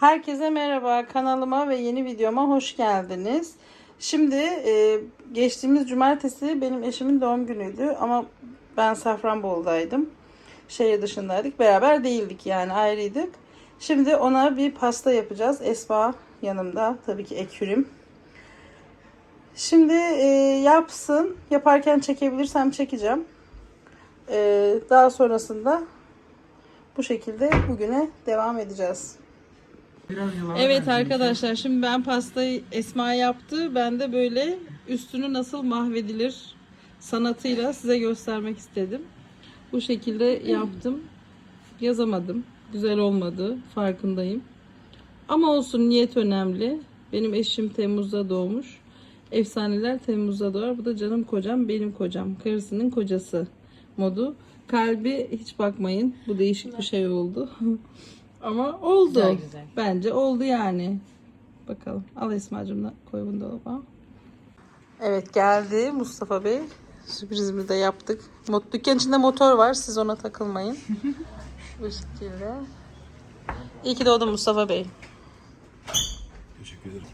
Herkese merhaba kanalıma ve yeni videoma hoş geldiniz. Şimdi e, geçtiğimiz cumartesi benim eşimin doğum günüydü ama ben Safranbolu'daydım. Şehir dışındaydık. Beraber değildik yani ayrıydık. Şimdi ona bir pasta yapacağız. Esma yanımda. Tabii ki ekürüm. Şimdi e, yapsın. Yaparken çekebilirsem çekeceğim. E, daha sonrasında bu şekilde bugüne devam edeceğiz. Evet arkadaşlar şimdi ben pastayı Esma yaptı. Ben de böyle üstünü nasıl mahvedilir sanatıyla size göstermek istedim. Bu şekilde yaptım. Yazamadım. Güzel olmadı. Farkındayım. Ama olsun niyet önemli. Benim eşim Temmuz'da doğmuş. Efsaneler Temmuz'da doğar. Bu da canım kocam, benim kocam. Karısının kocası modu. Kalbi hiç bakmayın. Bu değişik bir şey oldu. Ama oldu. Güzel, güzel. Bence oldu yani. Bakalım. Al Esma'cığım da koy bunu dolaba. Evet geldi Mustafa Bey. Sürprizimi de yaptık. Mot Dükkan içinde motor var. Siz ona takılmayın. Bu şekilde. İyi ki doğdun Mustafa Bey. Teşekkür ederim.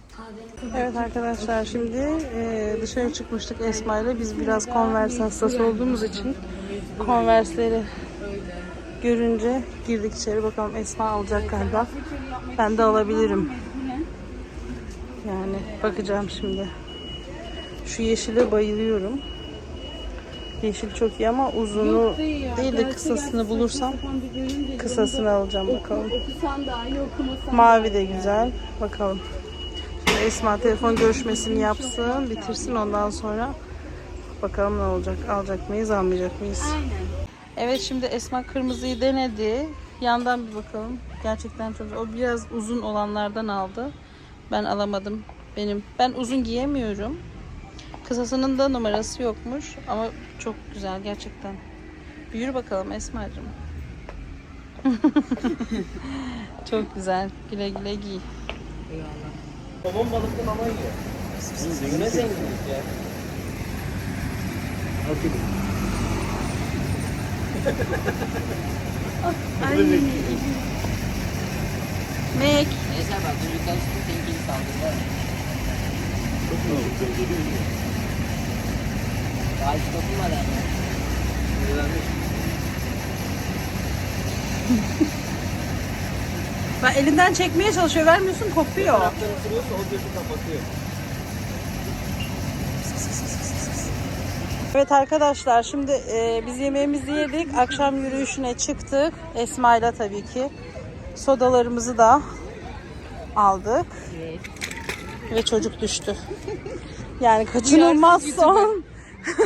Evet arkadaşlar şimdi e, dışarı çıkmıştık Esma ile. Biz biraz konvers hastası olduğumuz için konversleri görünce girdik içeri. Bakalım Esma alacak galiba. Ben de alabilirim. Yani bakacağım şimdi. Şu yeşile bayılıyorum. Yeşil çok iyi ama uzunu değil de kısasını bulursam kısasını alacağım bakalım. Mavi de güzel. Bakalım. Şimdi Esma telefon görüşmesini yapsın, bitirsin ondan sonra bakalım ne olacak. Alacak mıyız, almayacak mıyız? Aynen. Evet şimdi Esma kırmızıyı denedi. Yandan bir bakalım. Gerçekten çok O biraz uzun olanlardan aldı. Ben alamadım. Benim ben uzun giyemiyorum. Kısasının da numarası yokmuş ama çok güzel gerçekten. Büyür bakalım Esma'cığım. çok güzel. Güle güle giy. Babam balıklı mama yiyor. Ne zenginlik ya. Mek. Neyse bak çocuklar üstüne tehlikeli saldırılar. Daha hiç dokunmadan ya. Ben elinden çekmeye çalışıyor. Vermiyorsun kopuyor. Taraftan ısırıyorsa o gözü kapatıyor. Evet arkadaşlar şimdi e, biz yemeğimizi yedik. Akşam yürüyüşüne çıktık. Esma'yla tabii ki. Sodalarımızı da aldık. Ve çocuk düştü. Yani kaçınılmaz son.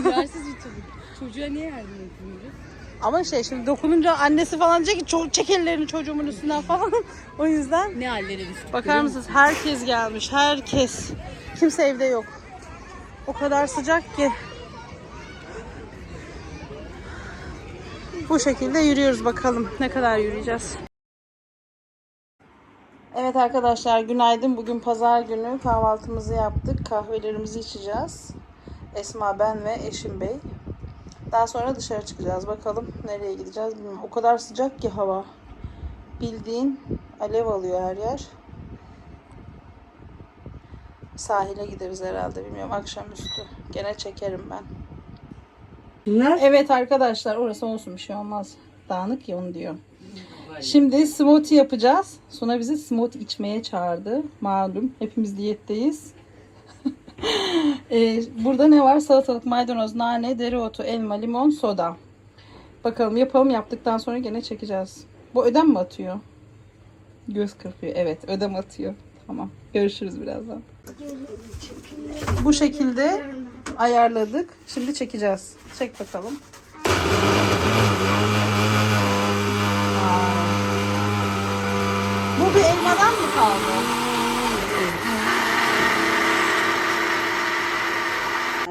Duyarsız YouTube. Çocuğa niye yardım etmiyoruz? Ama şey şimdi dokununca annesi falan diyecek ki "Ço- çek ellerini çocuğumun üstünden falan. o yüzden Ne hallere düştük. bakar mısınız herkes gelmiş. Herkes. Kimse evde yok. O kadar sıcak ki. Bu şekilde yürüyoruz bakalım ne kadar yürüyeceğiz. Evet arkadaşlar günaydın. Bugün pazar günü kahvaltımızı yaptık. Kahvelerimizi içeceğiz. Esma, ben ve eşim bey. Daha sonra dışarı çıkacağız. Bakalım nereye gideceğiz bilmiyorum. O kadar sıcak ki hava. Bildiğin alev alıyor her yer. Sahile gideriz herhalde bilmiyorum akşamüstü. Gene çekerim ben. Evet arkadaşlar orası olsun bir şey olmaz. Dağınık ya onu diyor. Şimdi smoothie yapacağız. Suna bizi smoothie içmeye çağırdı. Malum hepimiz diyetteyiz. Ee, burada ne var? Salatalık, maydanoz, nane, dereotu, elma, limon, soda. Bakalım yapalım. Yaptıktan sonra gene çekeceğiz. Bu ödem mi atıyor? Göz kırpıyor. Evet ödem atıyor. Tamam. Görüşürüz birazdan. Bu şekilde ayarladık. Şimdi çekeceğiz. Çek bakalım. Bu bir elmadan mı kaldı?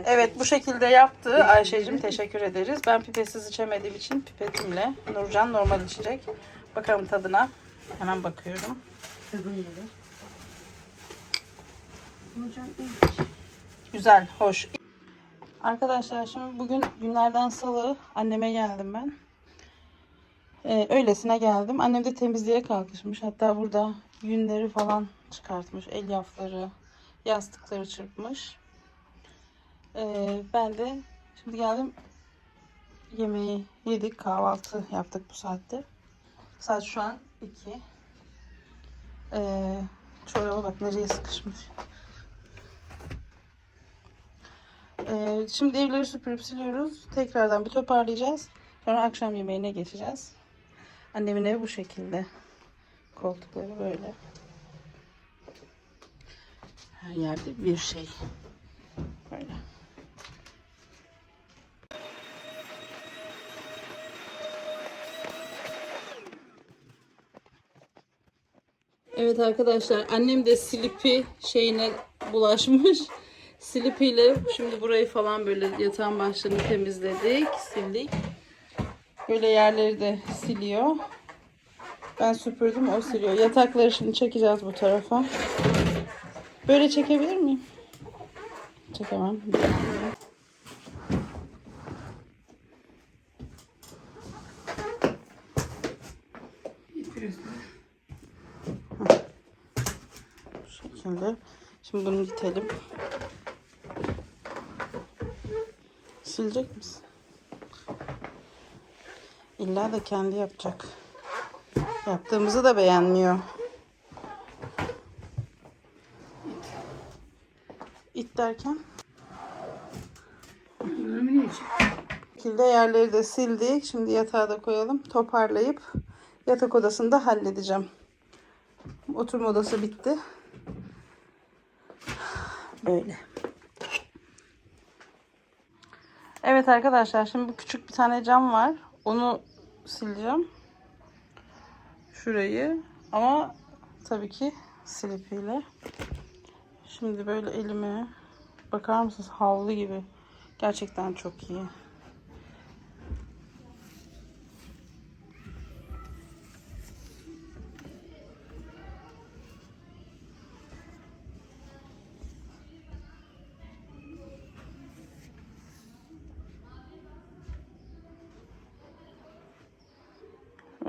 Evet bu şekilde yaptı. Ayşe'cim teşekkür ederiz. Ben pipetsiz içemediğim için pipetimle. Nurcan normal içecek. Bakalım tadına. Hemen bakıyorum. Güzel, hoş. Arkadaşlar şimdi bugün günlerden salı anneme geldim ben. Ee, öylesine geldim. Annem de temizliğe kalkışmış. Hatta burada yünleri falan çıkartmış. Elyafları, yastıkları çırpmış. Ee, ben de şimdi geldim yemeği yedik. Kahvaltı yaptık bu saatte. Saat şu an 2. Ee, çoraba bak nereye sıkışmış. Ee, şimdi evleri süpürüp siliyoruz. Tekrardan bir toparlayacağız. Sonra akşam yemeğine geçeceğiz. Annemin evi bu şekilde. Koltukları böyle. Her yerde bir şey. Böyle. Evet arkadaşlar annem de silipi şeyine bulaşmış. Silipiyle şimdi burayı falan böyle yatağın başlarını temizledik, sildik. Böyle yerleri de siliyor. Ben süpürdüm o siliyor. Yatakları şimdi çekeceğiz bu tarafa. Böyle çekebilir miyim? Çekemem. Şekilde. Şimdi bunu gitelim. Silecek misin? İlla da kendi yapacak. Yaptığımızı da beğenmiyor. İt derken? Bu şekilde yerleri de sildik. Şimdi yatağı da koyalım. Toparlayıp yatak odasını da halledeceğim. Oturma odası bitti. Böyle. Evet arkadaşlar şimdi küçük bir tane cam var. Onu sileceğim. Şurayı ama tabii ki silipiyle. Şimdi böyle elime bakar mısınız havlu gibi. Gerçekten çok iyi.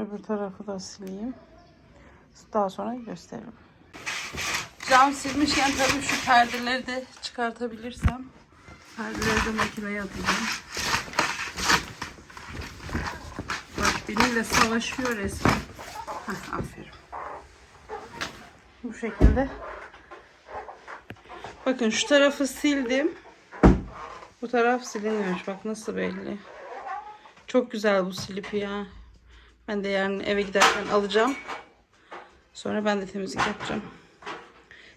Öbür tarafı da sileyim. Daha sonra gösteririm. Cam silmişken tabii şu perdeleri de çıkartabilirsem. Perdeleri de makineye atacağım. Bak benimle savaşıyor resmen. Heh, aferin. Bu şekilde. Bakın şu tarafı sildim. Bu taraf silinmemiş. Bak nasıl belli. Çok güzel bu silipi ya. Ben de yarın eve giderken alacağım. Sonra ben de temizlik yapacağım.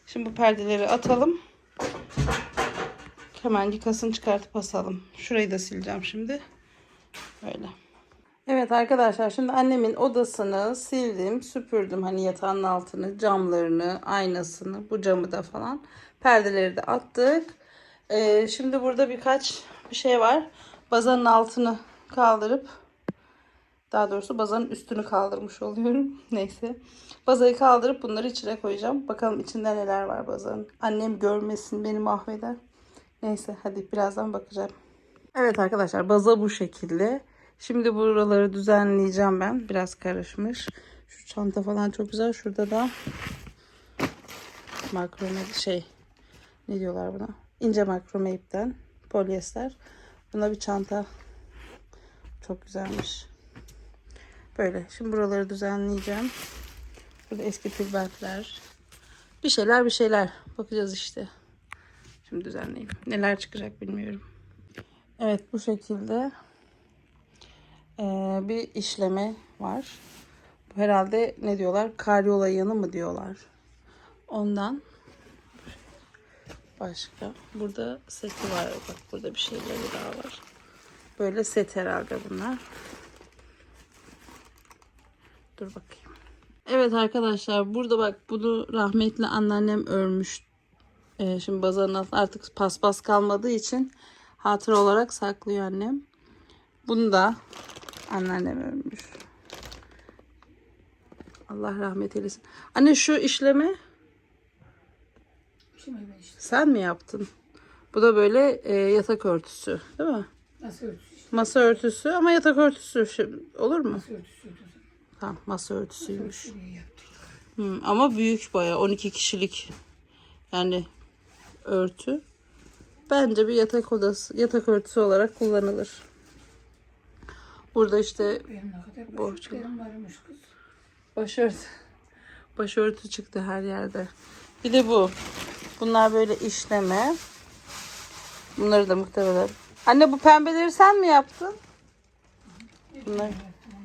Şimdi bu perdeleri atalım. Hemen yıkasın çıkartıp asalım. Şurayı da sileceğim şimdi. Böyle. Evet arkadaşlar şimdi annemin odasını sildim, süpürdüm. Hani yatağın altını, camlarını, aynasını, bu camı da falan. Perdeleri de attık. Ee, şimdi burada birkaç bir şey var. Bazanın altını kaldırıp daha doğrusu bazanın üstünü kaldırmış oluyorum. Neyse. Bazayı kaldırıp bunları içine koyacağım. Bakalım içinde neler var bazanın. Annem görmesin beni mahveder. Neyse hadi birazdan bakacağım. Evet arkadaşlar baza bu şekilde. Şimdi buraları düzenleyeceğim ben. Biraz karışmış. Şu çanta falan çok güzel. Şurada da makrome şey ne diyorlar buna? İnce makrome ipten polyester. Buna bir çanta çok güzelmiş. Böyle. Şimdi buraları düzenleyeceğim. Burada eski tülbentler. Bir şeyler bir şeyler. Bakacağız işte. Şimdi düzenleyeyim. Neler çıkacak bilmiyorum. Evet bu şekilde ee, bir işleme var. Bu herhalde ne diyorlar? Karyola yanı mı diyorlar. Ondan başka. Burada seti var. Bak burada bir şeyleri daha var. Böyle set herhalde bunlar. Dur bakayım. Evet arkadaşlar burada bak bunu rahmetli anneannem örmüş. Ee, şimdi bazanın altında artık paspas kalmadığı için hatıra olarak saklıyor annem. Bunu da anneannem örmüş. Allah rahmet eylesin. Anne şu işlemi sen mi yaptın? Bu da böyle e, yatak örtüsü değil mi? Nasıl örtüsü? Masa örtüsü ama yatak örtüsü Şimdi olur mu? Nasıl örtüsü? Tamam masa örtüsüymüş. Hmm, ama büyük baya 12 kişilik yani örtü. Bence bir yatak odası, yatak örtüsü olarak kullanılır. Burada işte kız. başörtü, başörtü çıktı her yerde. Bir de bu. Bunlar böyle işleme. Bunları da muhtemelen. Anne bu pembeleri sen mi yaptın? Bunlar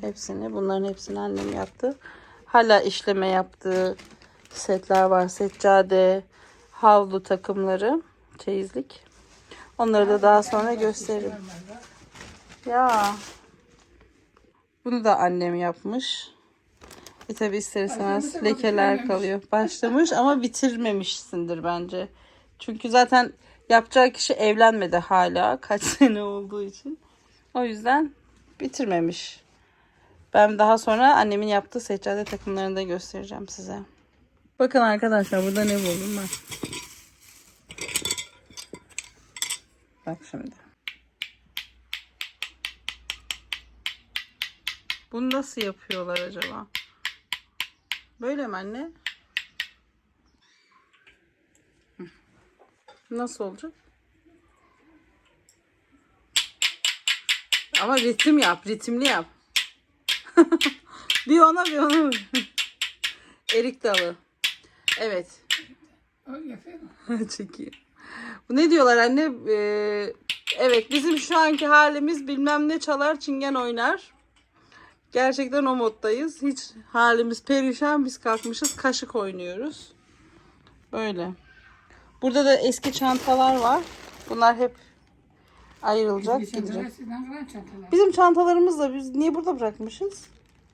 hepsini, bunların hepsini annem yaptı. Hala işleme yaptığı setler var. Seccade, havlu takımları, çeyizlik. Onları da daha sonra gösteririm. Ya. Bunu da annem yapmış. E tabi ister istemez lekeler kalıyor. Başlamış ama bitirmemişsindir bence. Çünkü zaten yapacağı kişi evlenmedi hala. Kaç sene olduğu için. O yüzden bitirmemiş. Ben daha sonra annemin yaptığı seccade takımlarını da göstereceğim size. Bakın arkadaşlar burada ne buldum ben. Bak şimdi. Bunu nasıl yapıyorlar acaba? Böyle mi anne? Nasıl olacak? Ama ritim yap, ritimli yap. bir ona bir ona. Erik dalı. Evet. Çekeyim. Bu ne diyorlar anne? Ee, evet bizim şu anki halimiz bilmem ne çalar çingen oynar. Gerçekten o moddayız. Hiç halimiz perişan biz kalkmışız kaşık oynuyoruz. Böyle. Burada da eski çantalar var. Bunlar hep ayrılacak gidecek. sene sizden kalan çantalar. Bizim çantalarımız da biz niye burada bırakmışız?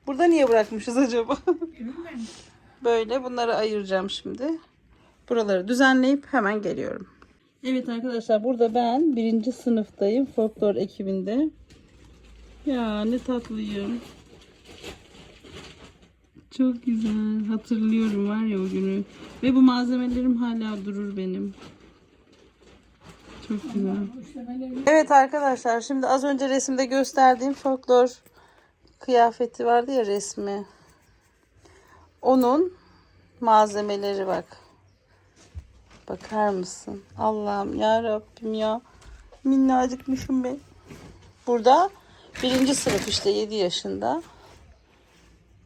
Burada niye bırakmışız acaba? Ben. Böyle bunları ayıracağım şimdi. Buraları düzenleyip hemen geliyorum. Evet arkadaşlar burada ben birinci sınıftayım. Folklor ekibinde. Ya ne tatlıyım. Çok güzel. Hatırlıyorum var ya o günü. Ve bu malzemelerim hala durur benim. Güzel. Evet arkadaşlar şimdi az önce resimde gösterdiğim folklor kıyafeti vardı ya resmi. Onun malzemeleri bak. Bakar mısın? Allah'ım ya Rabbim ya. Minnacıkmışım ben. Burada birinci sınıf işte 7 yaşında.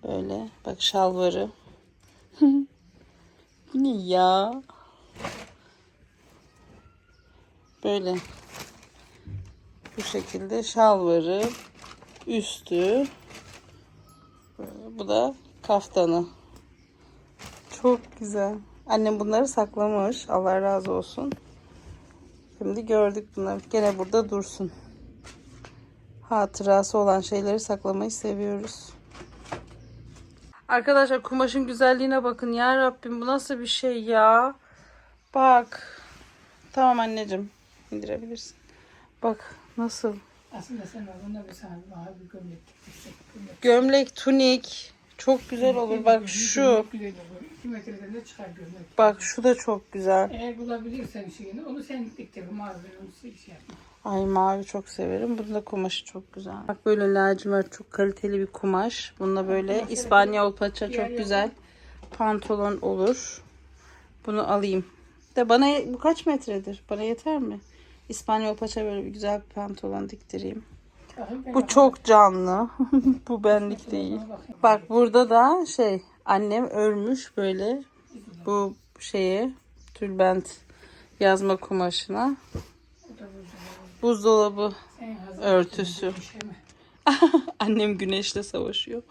Böyle bak şalvarı. Bu ne ya? Böyle. Bu şekilde şalvarı, üstü. Bu da kaftanı. Çok güzel. Annem bunları saklamış. Allah razı olsun. Şimdi gördük bunları. Gene burada dursun. Hatırası olan şeyleri saklamayı seviyoruz. Arkadaşlar kumaşın güzelliğine bakın. Ya Rabbim bu nasıl bir şey ya? Bak. Tamam anneciğim. İndirebilirsin. Bak nasıl. Aslında sen oradan bir sana bir gömlek dikmişsin. Gömlek. Gömlek, tunik. Çok güzel olur. Bak şu. Gömlek güzel olur. 2 metreden de çıkar gömlek. Bak şu da çok güzel. Eğer bulabilirsen şeyini onu sen diktir. Mavi onu şey şey yapma. Ay mavi çok severim. Bunun da kumaşı çok güzel. Bak böyle lacivert çok kaliteli bir kumaş. Bununla böyle İspanyol paça çok güzel. Pantolon olur. Bunu alayım. De bana bu kaç metredir? Bana yeter mi? İspanyol paça böyle bir güzel bir pantolon diktireyim. Bu çok canlı. bu benlik değil. Bak burada da şey annem örmüş böyle bu şeye tülbent yazma kumaşına. Buzdolabı örtüsü. Annem güneşle savaşıyor.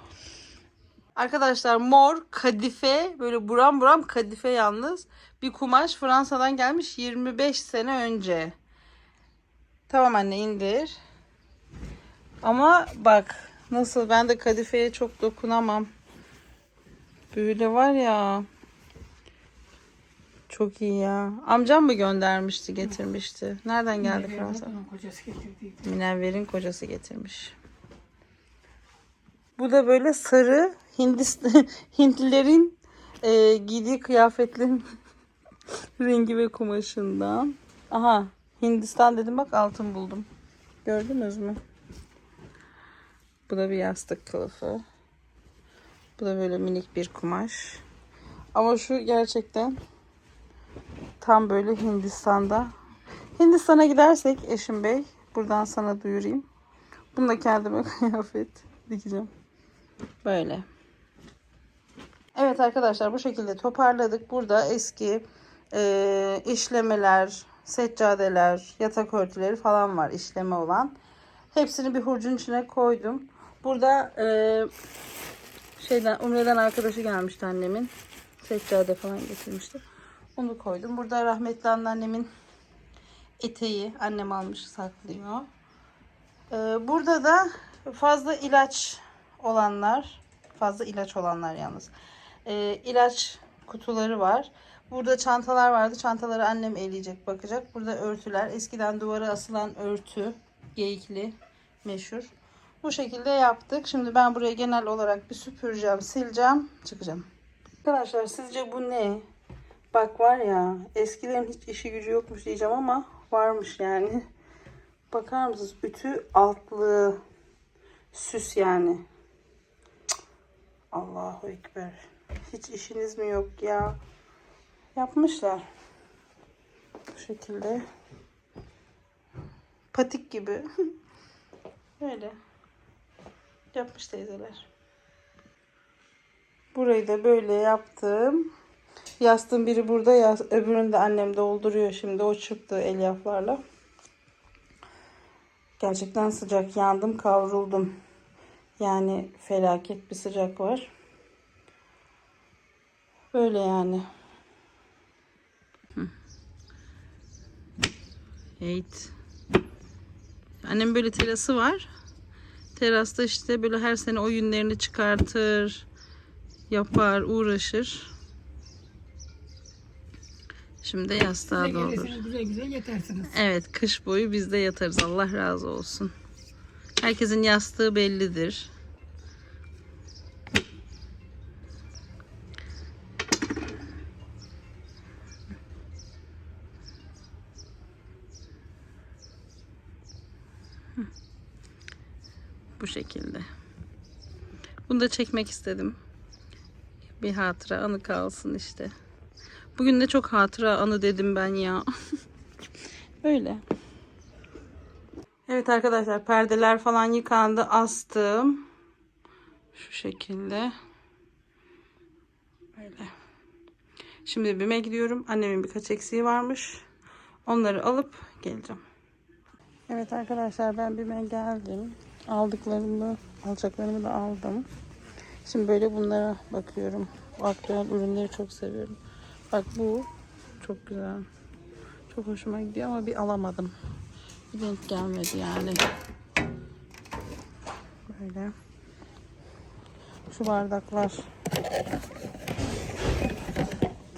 Arkadaşlar mor kadife böyle buram buram kadife yalnız bir kumaş Fransa'dan gelmiş 25 sene önce. Tamam anne indir. Ama bak nasıl ben de kadifeye çok dokunamam. Böyle var ya. Çok iyi ya. Amcam mı göndermişti, getirmişti? Nereden geldi Fransa? Kocası getirdiydi. Kocası getirmiş. Bu da böyle sarı Hindistan Hintlilerin e, giydiği kıyafetlerin rengi ve kumaşından. Aha Hindistan dedim bak altın buldum. Gördünüz mü? Bu da bir yastık kılıfı. Bu da böyle minik bir kumaş. Ama şu gerçekten tam böyle Hindistan'da. Hindistan'a gidersek eşim bey buradan sana duyurayım. Bunu da kendime kıyafet dikeceğim. Böyle. Evet arkadaşlar bu şekilde toparladık. Burada eski e, işlemeler, seccadeler, yatak örtüleri falan var işleme olan. Hepsini bir hurcun içine koydum. Burada e, şeyden Umre'den arkadaşı gelmişti annemin. Seccade falan getirmişti. Onu koydum. Burada rahmetli anneannemin eteği annem almış saklıyor. Ee, burada da fazla ilaç olanlar, fazla ilaç olanlar yalnız. Ee, ilaç kutuları var. Burada çantalar vardı. Çantaları annem eleyecek, bakacak. Burada örtüler. Eskiden duvara asılan örtü, geyikli, meşhur. Bu şekilde yaptık. Şimdi ben burayı genel olarak bir süpüreceğim, sileceğim, çıkacağım. Arkadaşlar sizce bu ne? Bak var ya eskilerin hiç işi gücü yokmuş diyeceğim ama varmış yani. Bakar mısınız? Ütü altlığı süs yani. Allahu Ekber. Hiç işiniz mi yok ya? Yapmışlar. Bu şekilde. Patik gibi. Böyle. Yapmış teyzeler. Burayı da böyle yaptım. Yastığın biri burada, yas öbürünü de annem dolduruyor şimdi. O çıktı elyaflarla. Gerçekten sıcak. Yandım, kavruldum. Yani felaket bir sıcak var. Böyle yani. Evet. Annem böyle terası var. Terasta işte böyle her sene oyunlarını çıkartır, yapar, uğraşır. Şimdi yastığa doldur. Güzel güzel yatarsınız. Evet, kış boyu biz de yatarız. Allah razı olsun. Herkesin yastığı bellidir. Hı. Bu şekilde. Bunu da çekmek istedim. Bir hatıra anı kalsın işte. Bugün de çok hatıra anı dedim ben ya. Öyle. Evet arkadaşlar perdeler falan yıkandı. Astım. Şu şekilde. Böyle. Şimdi BİM'e gidiyorum. Annemin birkaç eksiği varmış. Onları alıp geleceğim. Evet arkadaşlar ben BİM'e geldim. Aldıklarımı, alacaklarımı da aldım. Şimdi böyle bunlara bakıyorum. Aktüel ürünleri çok seviyorum. Bak bu çok güzel. Çok hoşuma gidiyor ama bir alamadım. Bir denk gelmedi yani. Böyle. Şu bardaklar.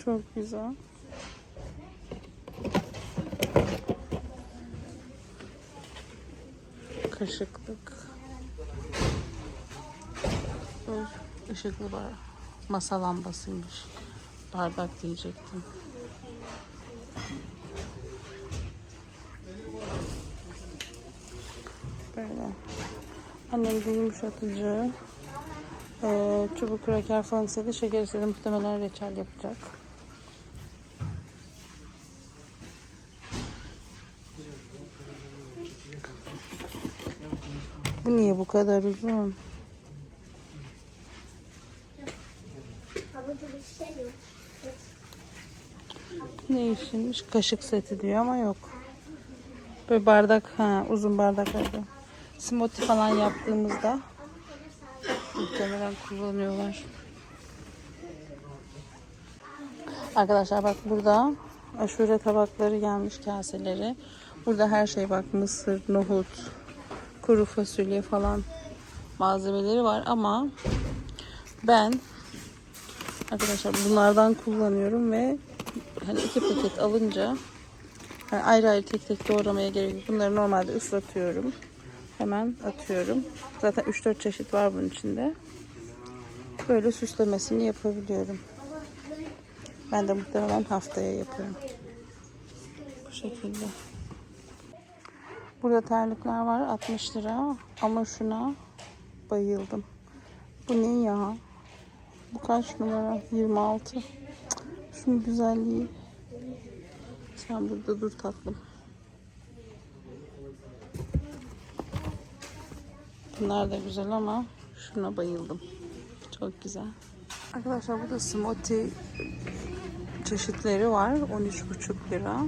Çok güzel. Kaşıklık. Işıklı bar masa lambasıymış. Bardak diyecektim. Böyle. Annem de yumuşatıcı. Ee, çubuk kraker falan istedi. Şeker istedi. Muhtemelen reçel yapacak. Bu niye bu kadar uzun? Ne işinmiş? Kaşık seti diyor ama yok. Böyle bardak, ha uzun bardaklarda. Smoothie falan yaptığımızda muhtemelen kullanıyorlar. Arkadaşlar bak burada aşure tabakları gelmiş kaseleri. Burada her şey bak mısır, nohut, kuru fasulye falan malzemeleri var ama ben arkadaşlar bunlardan kullanıyorum ve hani iki paket alınca yani ayrı ayrı tek tek doğramaya gerek yok. Bunları normalde ıslatıyorum. Hemen atıyorum. Zaten 3-4 çeşit var bunun içinde. Böyle süslemesini yapabiliyorum. Ben de muhtemelen haftaya yapıyorum. Bu şekilde. Burada terlikler var 60 lira ama şuna bayıldım. Bu ne ya? Bu kaç numara? 26. Şunun güzelliği. Sen burada dur tatlım. Bunlar da güzel ama şuna bayıldım. Çok güzel. Arkadaşlar burada smoothie çeşitleri var. 13,5 lira.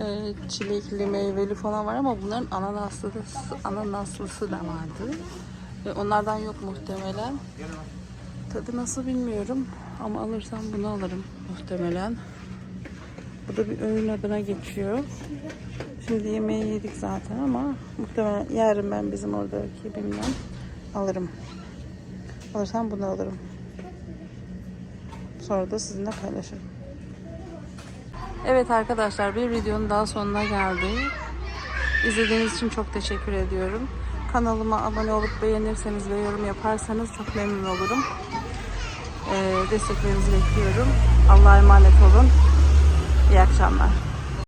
Ee, çilekli, meyveli falan var ama bunların ananaslı da, ananaslısı da vardı. Ee, onlardan yok muhtemelen. Tadı nasıl bilmiyorum ama alırsam bunu alırım muhtemelen. Bu da bir öğün adına geçiyor. Şimdi yemeği yedik zaten ama muhtemelen yerim ben bizim oradaki bilmem. Alırım. Alırsam bunu alırım. Sonra da sizinle paylaşırım. Evet arkadaşlar bir videonun daha sonuna geldik. İzlediğiniz için çok teşekkür ediyorum. Kanalıma abone olup beğenirseniz ve yorum yaparsanız çok memnun olurum. Ee, desteklerinizi bekliyorum. Allah'a emanet olun. İyi akşamlar.